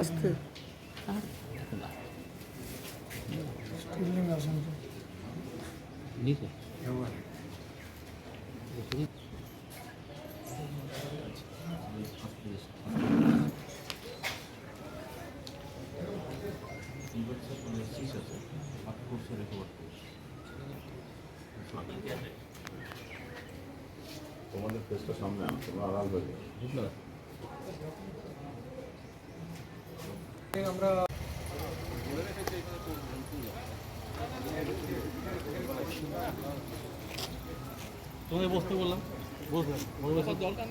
আস্তে তোমাদের ফেসটা সামনে আনো তোমরা আড়াল হয়ে। বুঝলো আমরা তোমাকে বসতে বললাম। বসবো। দরকার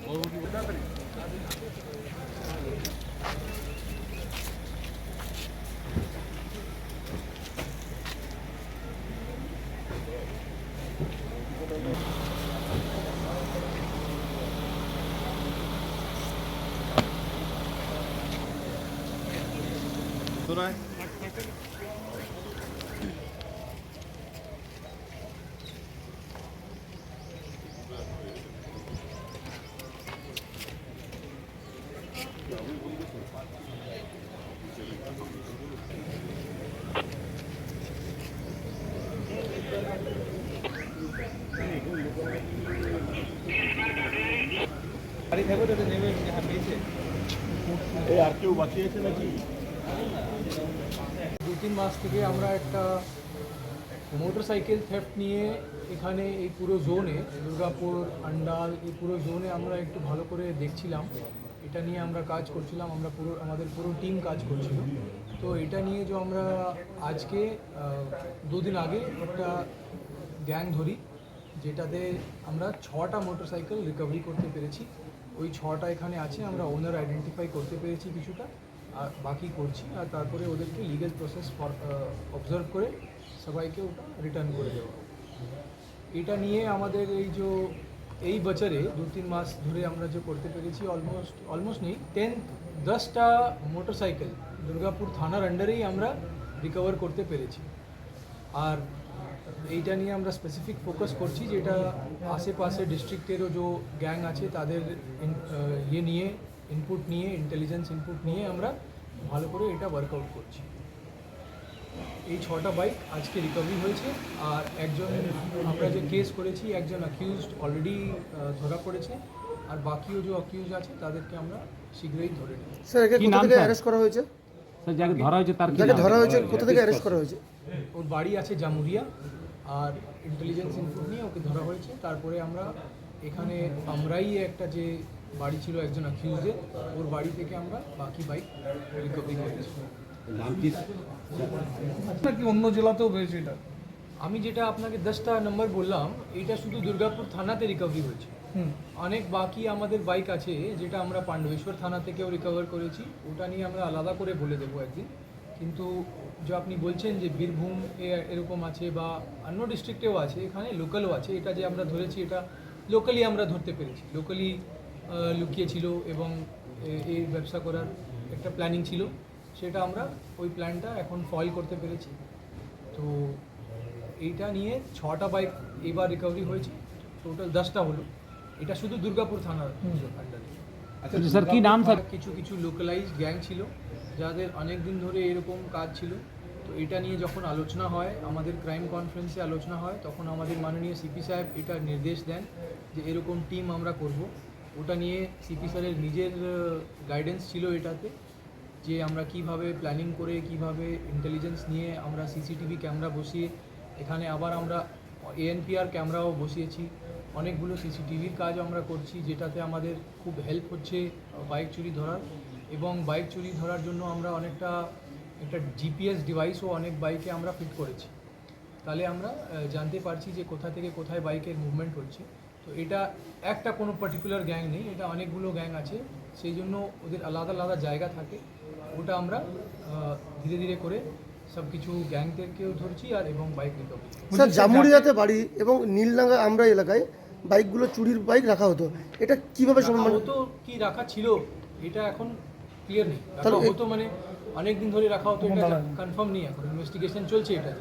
নেই বাড়ি থাকবে তো নেমে হাঁপিয়েছে এই আর কেউ বাকি আছে নাকি দু তিন মাস থেকে আমরা একটা মোটরসাইকেল থেফট নিয়ে এখানে এই পুরো জোনে দুর্গাপুর, আন্ডাল, এই পুরো জোনে আমরা একটু ভালো করে দেখছিলাম। এটা নিয়ে আমরা কাজ করছিলাম, আমরা পুরো, আমাদের পুরো টিম কাজ করছিল। তো এটা নিয়ে যে আমরা আজকে দুদিন আগে একটা গ্যাং ধরি, যেটাতে আমরা ছটা মোটরসাইকেল রিকভারি করতে পেরেছি। ওই ছটা এখানে আছে, আমরা ওনার আইডেন্টিফাই করতে পেরেছি কিছুটা। আর বাকি করছি আর তারপরে ওদেরকে লিগ্যাল প্রসেস অবজার্ভ করে সবাইকে ওটা রিটার্ন করে দেওয়া এটা নিয়ে আমাদের এই যে এই বছরে দু তিন মাস ধরে আমরা যে করতে পেরেছি অলমোস্ট অলমোস্ট নেই টেন দশটা মোটরসাইকেল দুর্গাপুর থানার আন্ডারেই আমরা রিকভার করতে পেরেছি। আর এইটা নিয়ে আমরা স্পেসিফিক ফোকাস করছি যেটা আশেপাশে ডিস্ট্রিক্টেরও যে গ্যাং আছে, তাদের ইয়ে নিয়ে ইনপুট নিয়ে ইন্টেলিজেন্স ইনপুট নিয়ে আমরা ভালো করে এটা ওয়ার্কআউট করছি। এই ছটা বাইক আজকে রিকভারি হয়েছে আর একজন আমরা যে কেস করেছি একজন অ্যাকিউজড অলরেডি ধরা পড়েছে আর বাকিও যে অ্যাকিউজ আছে তাদেরকে আমরা শীঘ্রই ধরে নেব। স্যার একে কোথা নাম থেকে? অ্যারেস্ট করা হয়েছে? স্যার যাকে ধরা হয়েছে তার কি যাকে নাম? ধরা হয়েছে কোথা থেকে অ্যারেস্ট করা হয়েছে? ওর বাড়ি আছে জামুরিয়া আর ইন্টেলিজেন্স ইনপুট নিয়ে ওকে ধরা হয়েছে। তারপরে আমরা এখানে আমরাই একটা যে বাড়ি ছিল একজন অ্যাকিউজের ওর বাড়ি থেকে আমরা বাকি বাইক রিকভারি করেছি। নাকি অন্য জেলাতেও হয়েছে এটা? আমি যেটা আপনাকে দশটা নম্বর বললাম এটা শুধু দুর্গাপুর থানাতে রিকভারি হয়েছে। অনেক বাকি আমাদের বাইক আছে যেটা আমরা পাণ্ডবেশ্বর থানা থেকেও রিকভার করেছি। ওটা নিয়ে আমরা আলাদা করে বলে দেবো একদিন। কিন্তু যে আপনি বলছেন যে বীরভূম এ- এরকম আছে বা অন্য ডিস্ট্রিক্টেও আছে এখানে লোকালও আছে এটা যে আমরা ধরেছি এটা লোকালি আমরা ধরতে পেরেছি। লোকালি লুকিয়েছিল এবং এই ব্যবসা করার একটা প্ল্যানিং ছিল। সেটা আমরা ওই প্ল্যানটা এখন ফয়েল করতে পেরেছি। তো এইটা নিয়ে ছটা বাইক এবার রিকভারি হয়েছে। টোটাল দশটা হলো। এটা শুধু দুর্গাপুর থানার আন্ডারে আচ্ছা স্যার কি নাম স্যার কিছু কিছু লোকালাইজড গ্যাং ছিল যাদের অনেক দিন ধরে এরকম কাজ ছিল। তো এটা নিয়ে যখন আলোচনা হয় আমাদের ক্রাইম কনফারেন্সে আলোচনা হয় তখন আমাদের মাননীয় সিপি সাহেব এটা নির্দেশ দেন যে এরকম টিম আমরা করব। ওটা নিয়ে সিপি স্যারের নিজের গাইডেন্স ছিল এটাতে, যে আমরা কীভাবে প্ল্যানিং করে, কীভাবে ইন্টেলিজেন্স নিয়ে আমরা সিসিটিভি ক্যামেরা বসিয়ে, এখানে আবার আমরা এএনপিআর ক্যামেরাও বসিয়েছি। অনেকগুলো সিসিটিভির কাজ আমরা করছি, যেটাতে আমাদের খুব হেল্প হচ্ছে বাইক চুরি ধরার। এবং বাইক চুরি ধরার জন্য আমরা অনেকটা, একটা জিপিএস ডিভাইসও অনেক বাইকে আমরা ফিট করেছি। তাহলে আমরা জানতে পারছি যে কোথা থেকে কোথায় বাইকের মুভমেন্ট হচ্ছে। তো এটা একটা কোনো পার্টিকুলার গ্যাং নেই এটা অনেকগুলো গ্যাং আছে সেই জন্য ওদের আলাদা আলাদা জায়গা থাকে। ওটা আমরা ধীরে ধীরে করে সব কিছু গ্যাংদেরকেও ধরছি আর এবং বাইক স্যার জামুরিয়াতে বাড়ি এবং নীলডাঙ্গা আমরা এলাকায় বাইকগুলো চুরির বাইক রাখা হতো। এটা কীভাবে সম্ভব হতো কি রাখা ছিল এটা এখন ক্লিয়ার নেই। রাখা হতো মানে অনেক দিন ধরে রাখা হতো এটা কনফার্ম নেই এখন ইনভেস্টিগেশন চলছে এটা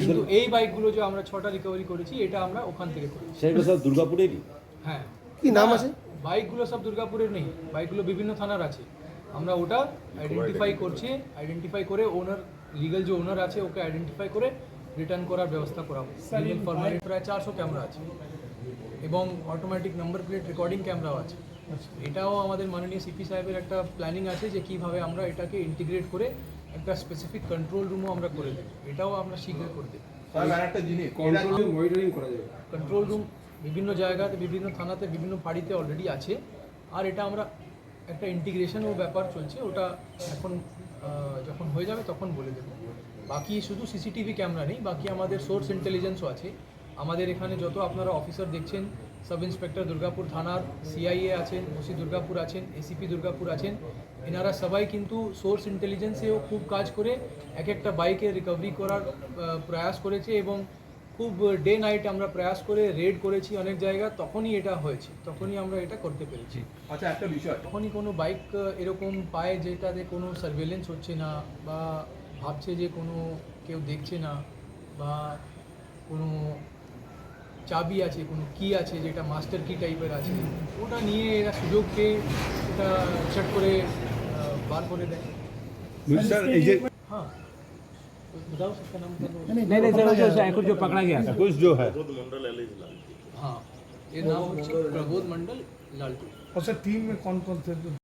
কিন্তু এই বাইকগুলো যে আমরা ছটা রিকভারি করেছি এটা আমরা ওখান থেকে করেছি। সেগুলো সব দুর্গাপুরেরই হ্যাঁ। কি নাম আছে? বাইকগুলো সব দুর্গাপুরের নেই বাইকগুলো বিভিন্ন থানার আছে। আমরা ওটা আইডেন্টিফাই করছি আইডেন্টিফাই করে ওনার লিগাল যে ওনার আছে ওকে আইডেন্টিফাই করে রিটার্ন করার ব্যবস্থা করা হবে। প্রায় চারশো ক্যামেরা আছে। এবং অটোমেটিক নাম্বার প্লেট রেকর্ডিং ক্যামেরাও আছে। এটাও আমাদের মাননীয় সিপি সাহেবের একটা প্ল্যানিং আছে যে কীভাবে আমরা এটাকে ইন্টিগ্রেট করে একটা স্পেসিফিক কন্ট্রোল রুমও আমরা করে দেবো। এটাও আমরা শীঘ্রই করে দেবো। কন্ট্রোল রুম বিভিন্ন জায়গাতে বিভিন্ন থানাতে বিভিন্ন বাড়িতে অলরেডি আছে। আর এটা আমরা একটা ইন্টিগ্রেশনও ব্যাপার চলছে ওটা এখন যখন হয়ে যাবে তখন বলে দেবো। বাকি শুধু সিসিটিভি ক্যামেরা নেই বাকি আমাদের সোর্স ইন্টেলিজেন্সও আছে। আমাদের এখানে যত আপনারা অফিসার দেখছেন সাব ইন্সপেক্টর দুর্গাপুর থানার সিআইএ আছেন ওসি দুর্গাপুর আছেন এসিপি দুর্গাপুর আছেন। এনারা সবাই কিন্তু সোর্স ইন্টেলিজেন্সেও খুব কাজ করে এক একটা বাইকে রিকভারি করার প্রয়াস করেছে এবং খুব ডে নাইট আমরা প্রয়াস করে রেড করেছি অনেক জায়গা তখনই এটা হয়েছে তখনই আমরা এটা করতে পেরেছি। আচ্ছা একটা বিষয়। তখনই কোনো বাইক এরকম পায় যেটাতে কোনো সার্ভেলেন্স হচ্ছে না বা ভাবছে যে কোনো কেউ দেখছে না বা কোনো চাবি আছে কোনো কি আছে যেটা মাস্টার কি টাইপের আছে ওটা নিয়ে এরা সুযোগ পেয়ে ওটা চট করে আহ, বার করে দেয় স্যার এই যে হ্যাঁ बताओ सबका नाम क्या है? नहीं नहीं सर जो एक जो पकड़ा गया कुछ जो है हाँ ये नाम হচ্ছে প্রবোধ মন্ডল লালটু और सर टीम में कौन कौन थे